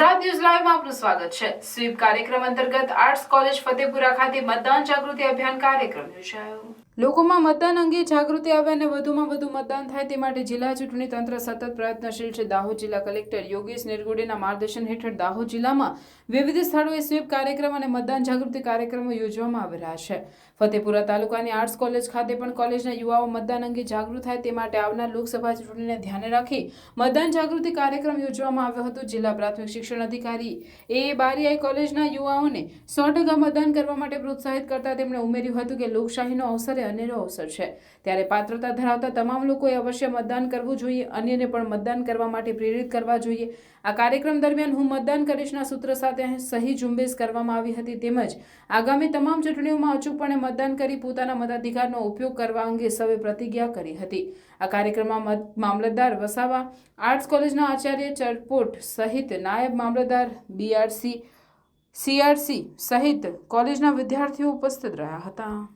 આપનું સ્વાગત છે. સ્વીપ કાર્યક્રમ અંતર્ગત આર્ટ્સ કોલેજ ફતેપુરા ખાતે મતદાન જાગૃતિ અભિયાન કાર્યક્રમ યોજાયો. લોકોમાં મતદાન અંગે જાગૃતિ આવે અને વધુમાં વધુ મતદાન થાય તે માટે જિલ્લા ચૂંટણી તંત્ર સતત પ્રયત્નશીલ છે. દાહોદ જિલ્લા કલેક્ટર યોગેશ નિરગુડેના માર્ગદર્શન હેઠળ દાહોદ જિલ્લામાં વિવિધ સ્થળોએ સ્વીપ કાર્યક્રમ અને મતદાન જાગૃતિ કાર્યક્રમો યોજવામાં આવી રહ્યા છે. ફતેપુરા તાલુકાની આર્ટ્સ કોલેજ ખાતે પણ કોલેજના યુવાઓ મતદાન અંગે જાગૃત થાય તે માટે આવનાર લોકસભા ચૂંટણીને ધ્યાને રાખી મતદાન જાગૃતિ કાર્યક્રમ યોજવામાં આવ્યો હતો. જિલ્લા પ્રાથમિક શિક્ષણ અધિકારી એ બારીઆઈ કોલેજના યુવાઓને સો ટકા મતદાન કરવા માટે પ્રોત્સાહિત કરતા તેમણે ઉમેર્યું હતું કે લોકશાહીનો અવસર એ અનેરો અવસર છે. ત્યારે પાત્રતા ધરાવતા તમામ લોકોએ અવશ્ય મતદાન કરવું જોઈએ, અન્યને પણ મતદાન કરવા માટે પ્રેરિત કરવા જોઈએ. આ કાર્યક્રમ દરમિયાન હું મતદાન કરીશના સૂત્ર સાથે સહી ઝુંબેશ કરવામાં આવી હતી તેમજ આગામી તમામ ચૂંટણીઓમાં અચૂકપણે મતદાન કરી પોતાના મતાધિકારનો ઉપયોગ કરવા અંગે સૌએ પ્રતિજ્ઞા કરી હતી. આ કાર્યક્રમમાં મામલતદાર વસાવા, આર્ટ્સ કોલેજના આચાર્ય ચરપોટ સહિત નાયબ મામલતદાર બીઆરસી સીઆરસી સહિત કોલેજના વિદ્યાર્થીઓ ઉપસ્થિત રહ્યા હતા.